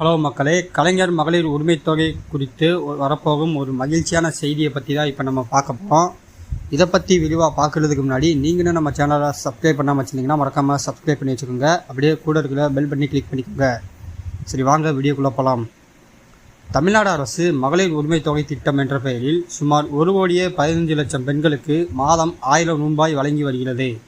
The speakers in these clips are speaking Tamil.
ஹலோ மக்களே கலைஞர் மகளிர் உரிமைத் தொகை குறித்து வரப்போகும் ஒரு மகிழ்ச்சியான செய்தியை பற்றி தான் இப்போ நம்ம பார்க்க போகிறோம் இதை பற்றி விரிவாக பார்க்குறதுக்கு முன்னாடி நீங்களும் நம்ம சேனலை சப்ஸ்கிரைப் பண்ணாமல் வச்சுருந்தீங்கன்னா மறக்காமல் சப்ஸ்கிரைப் பண்ணி வச்சுக்கோங்க. அப்படியே கூட இருக்கிற பெல் பண்ணி கிளிக் பண்ணிக்கோங்க. சரி வாங்க வீடியோக்குள்ளே போகலாம் தமிழ்நாடு அரசு மகளிர் உரிமைத் தொகை திட்டம் என்ற பெயரில் சுமார் ஒரு கோடியே பதினஞ்சு லட்சம் பெண்களுக்கு மாதம் ஆயிரம் ரூபாய் வழங்கி வருகிறது.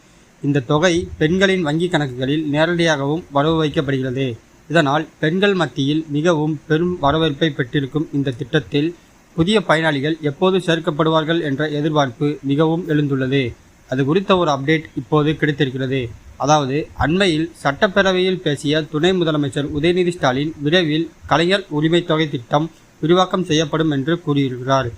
இந்த தொகை பெண்களின் வங்கிக் கணக்குகளில் நேரடியாகவும் வரவு வைக்கப்படுகிறது. இதனால் பெண்கள் மத்தியில் மிகவும் பெரும் வரவேற்பை பெற்றிருக்கும் இந்த திட்டத்தில் புதிய பயனாளிகள் எப்போது சேர்க்கப்படுவார்கள் என்ற எதிர்பார்ப்பு மிகவும் எழுந்துள்ளது. அது குறித்த ஒரு அப்டேட் இப்போது கிடைத்திருக்கிறது. அதாவது அண்மையில் சட்டப்பேரவையில் பேசிய துணை முதலமைச்சர் உதயநிதி ஸ்டாலின் விரைவில் கலைஞர் உரிமை தொகை திட்டம் விரிவாக்கம் செய்யப்படும் என்று கூறியிருக்கிறார்.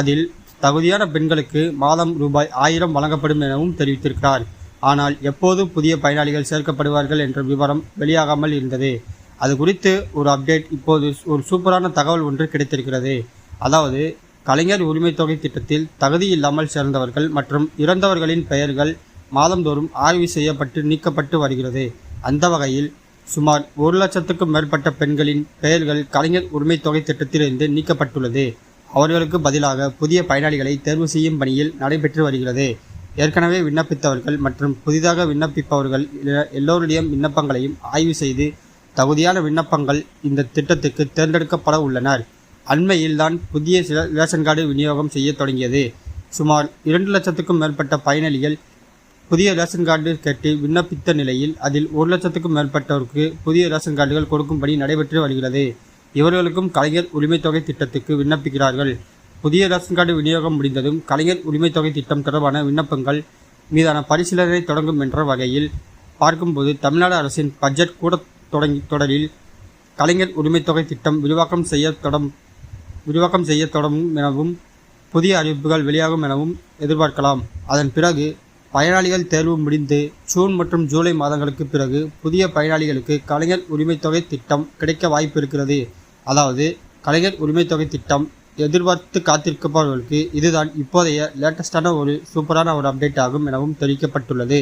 அதில் தகுதியான பெண்களுக்கு மாதம் ரூபாய் ஆயிரம் வழங்கப்படும் எனவும் தெரிவித்திருக்கிறார். ஆனால் எப்போது புதிய பயனாளிகள் சேர்க்கப்படுவார்கள் என்ற விவரம் வெளியாகாமல் இருந்தது. அது குறித்து ஒரு அப்டேட் இப்போது ஒரு சூப்பரான தகவல் ஒன்று கிடைத்திருக்கிறது. அதாவது கலைஞர் உரிமைத் தொகை திட்டத்தில் தகுதி இல்லாமல் சேர்ந்தவர்கள் மற்றும் இறந்தவர்களின் பெயர்கள் மாதந்தோறும் ஆய்வு செய்யப்பட்டு நீக்கப்பட்டு வருகிறது. அந்த வகையில் சுமார் ஒரு லட்சத்துக்கும் மேற்பட்ட பெண்களின் பெயர்கள் கலைஞர் உரிமைத் தொகை திட்டத்திலிருந்து நீக்கப்பட்டுள்ளது. அவர்களுக்கு பதிலாக புதிய பயனாளிகளை தேர்வு செய்யும் பணியில் நடைபெற்று வருகிறது. ஏற்கனவே விண்ணப்பித்தவர்கள் மற்றும் புதிதாக விண்ணப்பிப்பவர்கள் எல்லோருடைய விண்ணப்பங்களையும் ஆய்வு செய்து தகுதியான விண்ணப்பங்கள் இந்த திட்டத்துக்கு தேர்ந்தெடுக்கப்பட உள்ளனர். அண்மையில்தான் புதிய சில ரேஷன் கார்டு விநியோகம் செய்ய தொடங்கியது. சுமார் இரண்டு லட்சத்துக்கும் மேற்பட்ட பயனாளிகள் புதிய ரேஷன் கார்டு கேட்டு விண்ணப்பித்த நிலையில் அதில் ஒரு லட்சத்துக்கும் மேற்பட்டோருக்கு புதிய ரேஷன் கார்டுகள் கொடுக்கும்படி நடைபெற்று வருகிறது. இவர்களுக்கும் கலைஞர் உரிமைத்தொகை திட்டத்துக்கு விண்ணப்பிக்கிறார்கள். புதிய ரேஷன் கார்டு விநியோகம் முடிந்ததும் கலைஞர் உரிமைத்தொகை திட்டம் தொடர்பான விண்ணப்பங்கள் மீதான பரிசீலனை தொடங்கும் என்ற வகையில் பார்க்கும்போது தமிழ்நாடு அரசின் பட்ஜெட் கூட தொடங்கி தொடரில் கலைஞர் உரிமைத்தொகை திட்டம் விரிவாக்கம் செய்ய தொடம் விரிவாக்கம் செய்ய தொடங்கும் எனவும் புதிய அறிவிப்புகள் வெளியாகும் எனவும் எதிர்பார்க்கலாம். அதன் பிறகு பயனாளிகள் தேர்வு முடிந்து ஜூன் மற்றும் ஜூலை மாதங்களுக்கு பிறகு புதிய பயனாளிகளுக்கு கலைஞர் உரிமைத்தொகை திட்டம் கிடைக்க வாய்ப்பு இருக்கிறது. அதாவது கலைஞர் உரிமைத்தொகை திட்டம் எதிர்பார்த்து காத்திருப்பவர்களுக்கு இதுதான் இப்போதைய லேட்டஸ்டான ஒரு சூப்பரான ஒரு அப்டேட் ஆகும் எனவும் தெரிவிக்கப்பட்டுள்ளது.